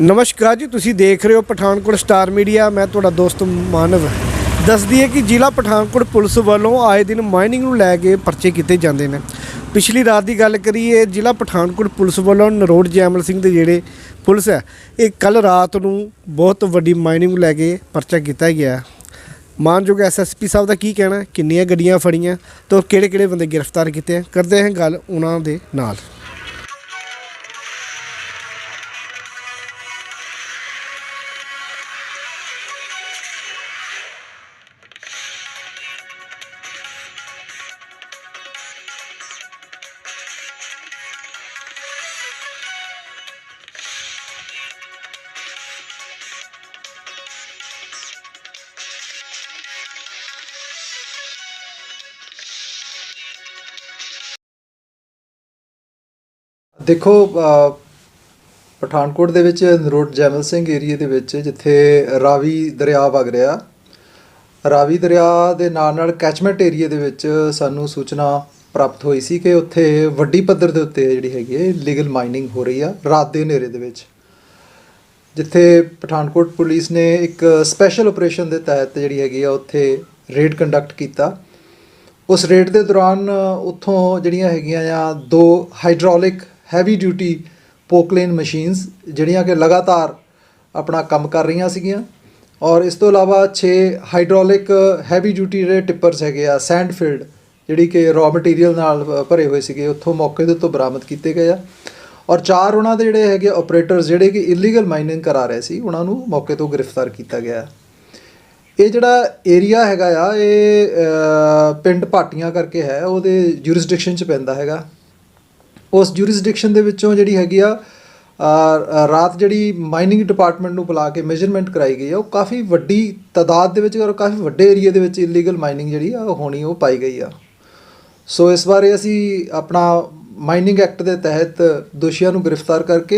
ਨਮਸਕਾਰ ਜੀ, ਤੁਸੀਂ ਦੇਖ ਰਹੇ ਹੋ ਪਠਾਨਕੋਟ ਸਟਾਰ ਮੀਡੀਆ। ਮੈਂ ਤੁਹਾਡਾ ਦੋਸਤ ਮਾਨਵ। ਦੱਸਦੀ ਹੈ ਕਿ ਜ਼ਿਲ੍ਹਾ ਪਠਾਨਕੋਟ ਪੁਲਿਸ ਵੱਲੋਂ ਆਏ ਦਿਨ ਮਾਈਨਿੰਗ ਨੂੰ ਲੈ ਕੇ ਪਰਚੇ ਕੀਤੇ ਜਾਂਦੇ ਨੇ। ਪਿਛਲੀ ਰਾਤ ਦੀ ਗੱਲ ਕਰੀਏ, ਜ਼ਿਲ੍ਹਾ ਪਠਾਨਕੋਟ ਪੁਲਿਸ ਵੱਲੋਂ ਨਰੋੜ ਜੈਮਲ ਸਿੰਘ ਦੇ ਜਿਹੜੇ ਪੁਲਿਸ ਹੈ, ਇਹ ਕੱਲ ਰਾਤ ਨੂੰ ਬਹੁਤ ਵੱਡੀ ਮਾਈਨਿੰਗ ਨੂੰ ਲੈ ਕੇ ਪਰਚਾ ਕੀਤਾ ਗਿਆ ਮਾਨਯੋਗ ਐਸਐਸਪੀ ਸਾਹਿਬ ਦਾ ਕੀ ਕਹਿਣਾ ਕਿੰਨੀਆਂ ਗੱਡੀਆਂ ਫੜੀਆਂ ਤੇ ਕਿਹੜੇ ਕਿਹੜੇ ਬੰਦੇ ਗ੍ਰਿਫਤਾਰ ਕੀਤੇ ਕਰਦੇ ਹਾਂ ਗੱਲ ਉਹਨਾਂ ਦੇ ਨਾਲ। ਦੇਖੋ ਪਠਾਨਕੋਟ ਦੇ ਵਿੱਚ ਨਰੋਟ ਜੈਮਲ ਸਿੰਘ ਏਰੀਆ ਦੇ ਵਿੱਚ ਜਿੱਥੇ ਰਾਵੀ ਦਰਿਆ ਵਗ ਰਿਹਾ, ਰਾਵੀ ਦਰਿਆ ਦੇ ਨਾਲ ਨਾਲ ਕੈਚਮੈਂਟ ਏਰੀਆ ਦੇ ਵਿੱਚ ਸਾਨੂੰ ਸੂਚਨਾ ਪ੍ਰਾਪਤ ਹੋਈ ਸੀ ਕਿ ਉੱਥੇ ਵੱਡੀ ਪੱਧਰ ਦੇ ਉੱਤੇ ਜਿਹੜੀ ਹੈਗੀ ਹੈ ਲੀਗਲ ਮਾਈਨਿੰਗ ਹੋ ਰਹੀ ਆ, ਰਾਤ ਦੇ ਹਨੇਰੇ ਦੇ ਵਿੱਚ। ਜਿੱਥੇ ਪਠਾਨਕੋਟ ਪੁਲਿਸ ਨੇ ਇੱਕ ਸਪੈਸ਼ਲ ਆਪਰੇਸ਼ਨ ਦੇ ਤਹਿਤ ਜਿਹੜੀ ਹੈਗੀ ਆ, ਉੱਥੇ ਰੇਡ ਕੰਡਕਟ ਕੀਤਾ। ਉਸ ਰੇਡ ਦੇ ਦੌਰਾਨ ਉੱਥੋਂ ਜਿਹੜੀਆਂ ਹੈਗੀਆਂ ਆ, ਦੋ hydraulic heavy duty Poclain machines ਜਿਹੜੀਆਂ ਕਿ ਲਗਾਤਾਰ ਆਪਣਾ ਕੰਮ ਕਰ ਰਹੀਆਂ ਸੀਗੀਆਂ। ਔਰ ਇਸ ਤੋਂ ਇਲਾਵਾ 6 ਹਾਈਡ੍ਰੋਲਿਕ ਹੈਵੀ ਡਿਊਟੀ ਜਿਹੜੇ ਟਿੱਪਰਸ ਹੈਗੇ ਆ ਸੈਂਡ ਫੀਲਡ ਜਿਹੜੀ ਕਿ ਰॉ ਮਟੀਰੀਅਲ ਨਾਲ ਭਰੇ ਹੋਏ ਸੀਗੇ, ਉੱਥੋਂ ਮੌਕੇ ਦੇ ਉੱਤੋਂ ਬਰਾਮਦ ਕੀਤੇ ਗਏ ਆ। ਔਰ ਚਾਰ ਉਹਨਾਂ ਦੇ ਜਿਹੜੇ ਹੈਗੇ ਆਪਰੇਟਰਸ ਜਿਹੜੇ ਕਿ ਇਲੀਗਲ ਮਾਈਨਿੰਗ ਕਰਾ ਰਹੇ ਸੀ, ਉਹਨਾਂ ਨੂੰ ਮੌਕੇ ਤੋਂ ਗ੍ਰਿਫਤਾਰ ਕੀਤਾ ਗਿਆ। ਇਹ ਜਿਹੜਾ ਏਰੀਆ ਹੈਗਾ ਆ, ਇਹ ਪਿੰਡ ਪਾਟੀਆਂ ਕਰਕੇ ਹੈ, ਉਹਦੇ ਜੁਰਿਸਡਿਕਸ਼ਨ ਚ ਪੈਂਦਾ ਹੈਗਾ। ਉਸ ਜੂਰਿਸਡਿਕਸ਼ਨ ਦੇ ਵਿੱਚੋਂ ਜਿਹੜੀ ਹੈਗੀ ਆ ਰਾਤ ਜਿਹੜੀ ਮਾਈਨਿੰਗ ਡਿਪਾਰਟਮੈਂਟ ਨੂੰ ਬੁਲਾ ਕੇ ਮੈਜਰਮੈਂਟ ਕਰਾਈ ਗਈ ਆ, ਉਹ ਕਾਫੀ ਵੱਡੀ ਤਾਦਾਦ ਦੇ ਵਿੱਚ ਔਰ ਕਾਫੀ ਵੱਡੇ ਏਰੀਆ ਦੇ ਵਿੱਚ ਇਲੀਗਲ ਮਾਈਨਿੰਗ ਜਿਹੜੀ ਆ, ਉਹ ਹੋਣੀ ਉਹ ਪਾਈ ਗਈ ਆ। ਸੋ ਇਸ ਬਾਰੇ ਅਸੀਂ ਆਪਣਾ ਮਾਈਨਿੰਗ ਐਕਟ ਦੇ ਤਹਿਤ ਦੋਸ਼ੀਆਂ ਨੂੰ ਗ੍ਰਿਫਤਾਰ ਕਰਕੇ